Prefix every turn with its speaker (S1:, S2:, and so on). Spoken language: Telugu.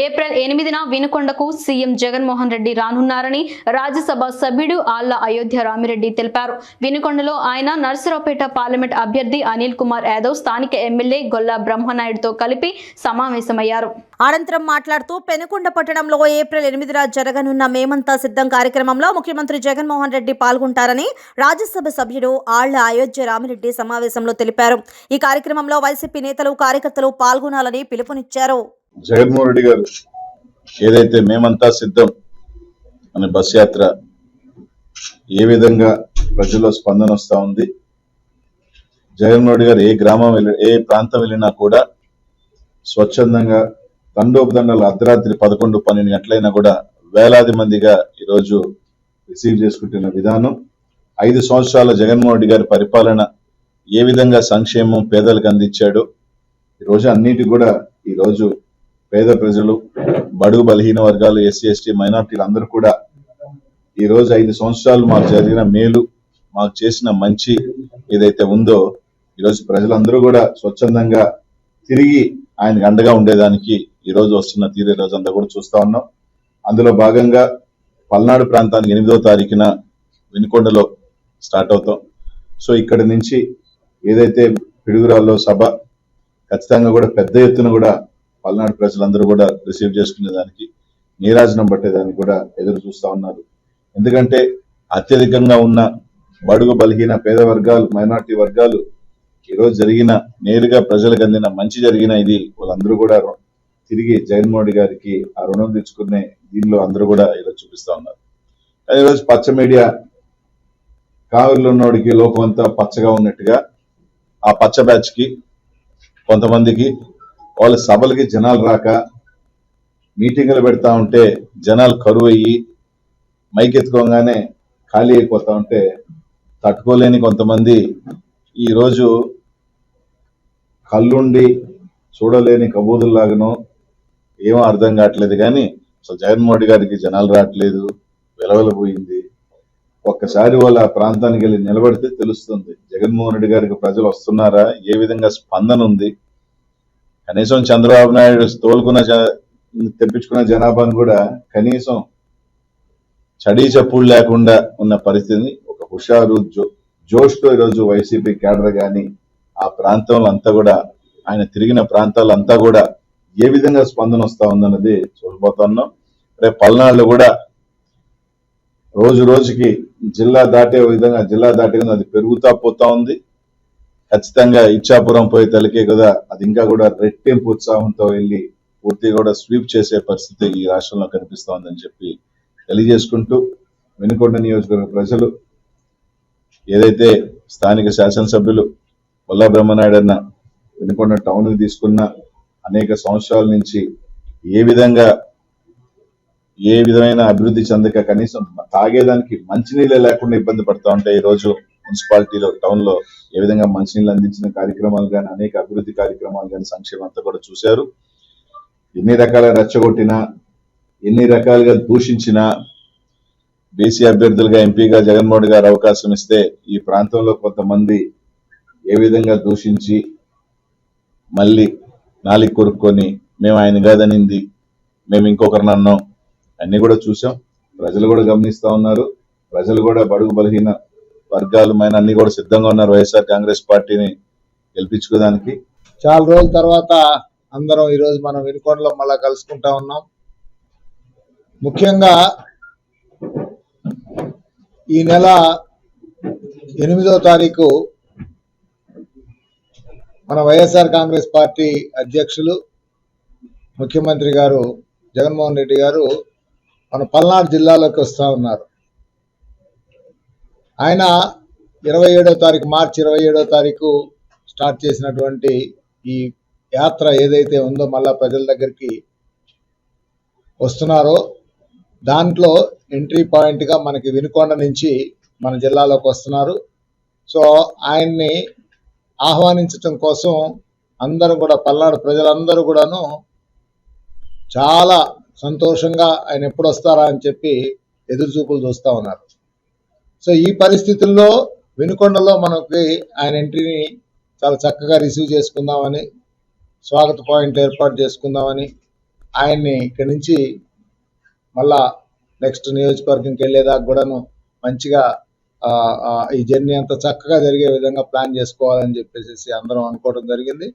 S1: ఏప్రిల్ ఎనిమిదిన వినుకొండకు సీఎం జగన్మోహన్ రెడ్డి రానున్నారని రాజ్యసభ సభ్యుడు ఆళ్ళ అయోధ్య రామిరెడ్డి తెలిపారు. వినుకొండలో ఆయన నర్సరావుపేట పార్లమెంట్ అభ్యర్థి అనిల్ కుమార్ యాదవ్ స్థానిక ఎమ్మెల్యే గొల్లా బ్రహ్మనాయుడుతో కలిపి సమావేశమయ్యారు.
S2: అనంతరం మాట్లాడుతూ పెనుకొండ పట్టణంలో ఏప్రిల్ ఎనిమిదిన జరగనున్న మేమంతా సిద్ధం కార్యక్రమంలో ముఖ్యమంత్రి జగన్మోహన్ రెడ్డి పాల్గొంటారని రాజ్యసభ సభ్యుడు ఆళ్ళ అయోధ్య రామిరెడ్డి సమావేశంలో తెలిపారు. ఈ కార్యక్రమంలో వైసీపీ నేతలు కార్యకర్తలు పాల్గొనాలని పిలుపునిచ్చారు.
S3: జగన్మోహన్ రెడ్డి గారు ఏదైతే మేమంతా సిద్ధం అనే బస్ యాత్ర ఏ విధంగా ప్రజల్లో స్పందన వస్తూ ఉంది జగన్మోహన్ రెడ్డి గారు ఏ గ్రామం వెళ్ళి ఏ ప్రాంతం వెళ్ళినా కూడా స్వచ్ఛందంగా తండోపదండలు అర్ధరాత్రి పదకొండు పన్నెండు గంటలైనా కూడా వేలాది మందిగా ఈరోజు రిసీవ్ చేసుకుంటున్న విధానం. ఐదు సంవత్సరాల జగన్మోహన్ రెడ్డి గారి పరిపాలన ఏ విధంగా సంక్షేమం పేదలకు అందించాడో ఈరోజు అన్నిటి కూడా ఈరోజు పేద ప్రజలు బడుగు బలహీన వర్గాలు ఎస్సీ ఎస్టీ మైనార్టీలు అందరూ కూడా ఈ రోజు ఐదు సంవత్సరాలు మాకు జరిగిన మేలు మాకు చేసిన మంచి ఏదైతే ఉందో ఈరోజు ప్రజలందరూ కూడా స్వచ్ఛందంగా తిరిగి ఆయనకు అండగా ఉండేదానికి ఈ రోజు వస్తున్న తీరు రోజు అంతా కూడా చూస్తా ఉన్నాం. అందులో భాగంగా పల్నాడు ప్రాంతానికి ఎనిమిదవ తారీఖున వినుకొండలో స్టార్ట్ అవుతాం. సో ఇక్కడి నుంచి ఏదైతే పిడుగురాల్లో సభ ఖచ్చితంగా కూడా పెద్ద ఎత్తున కూడా పల్నాడు ప్రజలందరూ కూడా రిసీవ్ చేసుకునే దానికి నీరాజనం పట్టేదానికి కూడా ఎదురు చూస్తా ఉన్నారు. ఎందుకంటే అత్యధికంగా ఉన్న బడుగు బలహీన పేద వర్గాలు మైనార్టీ వర్గాలు ఈరోజు జరిగిన నేరుగా ప్రజలకు అందిన మంచి జరిగిన ఇది వాళ్ళందరూ కూడా తిరిగి జగన్మోహన్ రెడ్డి గారికి ఆ రుణం తెచ్చుకునే దీనిలో అందరూ కూడా ఈరోజు చూపిస్తా ఉన్నారు. ఈరోజు పచ్చ మీడియా కావిరిలో ఉన్నోడికి లోకం అంతా పచ్చగా ఉన్నట్టుగా ఆ పచ్చ బ్యాచ్కి కొంతమందికి వాళ్ళ సభలకి జనాలు రాక మీటింగులు పెడతా ఉంటే జనాలు కరువు అయ్యి మైక్ ఎత్తుకోగానే ఖాళీ అయిపోతా ఉంటే తట్టుకోలేని కొంతమంది ఈరోజు కళ్ళుండి చూడలేని కబూదుల్లాగానో ఏమో అర్థం కావట్లేదు. కానీ సో జగన్మోహన్ రెడ్డి గారికి జనాలు రావట్లేదు వెలవెలపోయింది ఒక్కసారి వాళ్ళ ప్రాంతానికి వెళ్ళి నిలబడితే తెలుస్తుంది జగన్మోహన్ రెడ్డి గారికి ప్రజలు వస్తున్నారా ఏ విధంగా స్పందన ఉంది? కనీసం చంద్రబాబు నాయుడు తోలుకున్న తెప్పించుకున్న జనాభాను కూడా కనీసం చడీ చప్పుడు లేకుండా ఉన్న పరిస్థితిని ఒక హుషారు జో జోష్తో ఈరోజు వైసీపీ కేడర్ గాని ఆ ప్రాంతంలో అంతా కూడా ఆయన తిరిగిన ప్రాంతాలంతా కూడా ఏ విధంగా స్పందన వస్తా ఉందన్నది చూడబోతున్నాం రేపు పల్నాడులో కూడా రోజు రోజుకి జిల్లా దాటే విధంగా జిల్లా దాటే అది పెరుగుతా పోతా ఉంది. ఖచ్చితంగా ఇచ్చాపురం పోయి తలకే కదా. అది ఇంకా కూడా రెట్టింపు ఉత్సాహంతో వెళ్ళి పూర్తిగా కూడా స్వీప్ చేసే పరిస్థితి ఈ రాష్ట్రంలో కనిపిస్తూ ఉందని చెప్పి తెలియజేసుకుంటూ వెనుకొండ నియోజకవర్గ ప్రజలు ఏదైతే స్థానిక శాసనసభ్యులు వల్లా బ్రహ్మనాయుడు అన్న వెనుకొండ టౌన్ తీసుకున్న అనేక సంవత్సరాల నుంచి ఏ విధంగా ఏ విధమైన అభివృద్ధి చెందక కనీసం తాగేదానికి మంచినీళ్ళే లేకుండా ఇబ్బంది పడతా ఉంటాయి ఈ రోజు మున్సిపాలిటీలో టౌన్లో ఏ విధంగా మంచినీళ్ళు అందించిన కార్యక్రమాలు కానీ అనేక అభివృద్ధి కార్యక్రమాలు కానీ సంక్షేమం అంతా కూడా చూశారు. ఎన్ని రకాల రెచ్చగొట్టినా ఎన్ని రకాలుగా దూషించినా బీసీ అభ్యర్థులుగా ఎంపీగా జగన్మోహన్ గారు అవకాశం ఇస్తే ఈ ప్రాంతంలో కొంతమంది ఏ విధంగా దూషించి మళ్ళీ నాలికి కొరుక్కొని మేము ఆయన కాదనింది మేము ఇంకొకరిని అన్నాం అన్నీ కూడా చూసాం ప్రజలు కూడా గమనిస్తా ఉన్నారు. ప్రజలు కూడా బడుగు బలహీన వర్గాలమైన అన్ని కూడా సిద్ధంగా ఉన్నారు వైఎస్ఆర్ కాంగ్రెస్ పార్టీని గెలిపించుకోవడానికి.
S4: చాలా రోజుల తర్వాత అందరం ఈరోజు మనం వినుకొండలో మళ్ళా కలుసుకుంటా ఉన్నాం. ముఖ్యంగా ఈ నెల ఎనిమిదో తారీఖు మన వైఎస్ఆర్ కాంగ్రెస్ పార్టీ అధ్యక్షులు ముఖ్యమంత్రి గారు జగన్మోహన్ రెడ్డి గారు మన పల్నాడు జిల్లాలోకి వస్తూ ఉన్నారు. ఆయన ఇరవై ఏడో తారీఖు మార్చి ఇరవై ఏడో తారీఖు స్టార్ట్ చేసినటువంటి ఈ యాత్ర ఏదైతే ఉందో మళ్ళా ప్రజల దగ్గరికి వస్తున్నారో దాంట్లో ఎంట్రీ పాయింట్గా మనకి వినుకొండ నుంచి మన జిల్లాలోకి వస్తున్నారు. సో ఆయన్ని ఆహ్వానించటం కోసం అందరూ కూడా పల్నాడు ప్రజలందరూ కూడాను చాలా సంతోషంగా ఆయన ఎప్పుడు వస్తారా అని చెప్పి ఎదురుచూపులు చూస్తూ ఉన్నారు. సో ఈ పరిస్థితుల్లో వెనుకొండలో మనకి ఆయన ఎంట్రీని చాలా చక్కగా రిసీవ్ చేసుకుందామని స్వాగత పాయింట్ ఏర్పాటు చేసుకుందామని ఆయన్ని ఇక్కడి నుంచి మళ్ళా నెక్స్ట్ నియోజకవర్గంకి వెళ్ళేదాకా కూడాను మంచిగా ఈ జర్నీ అంతా చక్కగా జరిగే విధంగా ప్లాన్ చేసుకోవాలని చెప్పేసి అందరం అనుకోవడం జరిగింది.